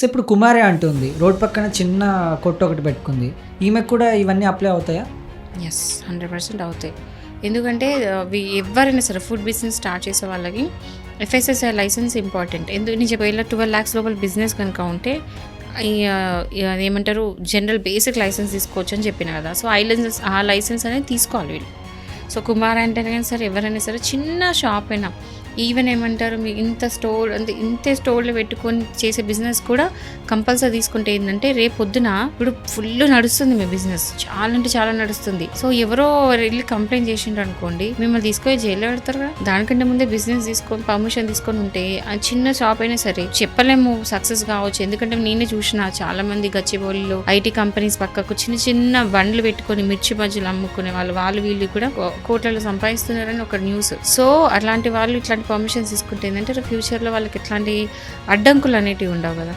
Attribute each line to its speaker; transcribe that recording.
Speaker 1: So ఇప్పుడు కుమారే అంటుంది road పక్కన చిన్న కొట్టు ఒకటి పెట్టుకుంది. ఈమెకు కూడా ఇవన్నీ అప్లై అవుతాయా?
Speaker 2: ఎస్ హండ్రెడ్ పర్సెంట్ అవుతాయి. ఎందుకంటే ఎవరైనా సరే ఫుడ్ బిజినెస్ స్టార్ట్ చేసే వాళ్ళకి ఎఫ్ఎస్ఎస్ఐ లైసెన్స్ ఇంపార్టెంట్ ఎందుకు నేను చెప్పేలా ట్వెల్వ్ ల్యాక్స్ లోపల బిజినెస్ కనుక ఉంటే ఏమంటారు జనరల్ బేసిక్ లైసెన్స్ తీసుకోవచ్చు అని చెప్పిన కదా. సో ఐ లైసెన్స్ ఆ లైసెన్స్ అనేది తీసుకోవాలి వీళ్ళు. సో కుమార్ అంటే కానీ సరే ఎవరైనా సరే చిన్న షాప్ అయినా ఈవెన్ ఏమంటారు మీ ఇంత స్టోర్ అంటే ఇంతే స్టోర్లో పెట్టుకొని చేసే బిజినెస్ కూడా కంపల్సరీ తీసుకుంటే ఏంటంటే రేపు పొద్దున ఇప్పుడు ఫుల్ నడుస్తుంది మీ బిజినెస్. చాలా అంటే చాలా నడుస్తుంది. సో ఎవరో వెళ్ళి కంప్లైంట్ చేసిండ్రు అనుకోండి మిమ్మల్ని తీసుకొని జైల్లో పెడతారు కదా. దానికంటే ముందే బిజినెస్ తీసుకొని పర్మిషన్ తీసుకొని ఉంటే ఆ చిన్న షాప్ అయినా సరే చెప్పలేము సక్సెస్ కావచ్చు. ఎందుకంటే నేనే చూసిన చాలా మంది గచ్చిబౌలిలో ఐటీ కంపెనీస్ పక్కకు చిన్న చిన్న బండ్లు పెట్టుకొని మిర్చి బజ్జీలు అమ్ముకునే వాళ్ళు వాళ్ళు వీళ్ళు కూడా కోట్లలో సంపాదిస్తున్నారని ఒక న్యూస్. సో అట్లాంటి వాళ్ళు ఇట్లాంటి పర్మిషన్స్ తీసుకుంటే ఏంటంటే ఫ్యూచర్లో వాళ్ళకి ఎట్లాంటి అడ్డంకులు అనేటివి ఉండవు కదా.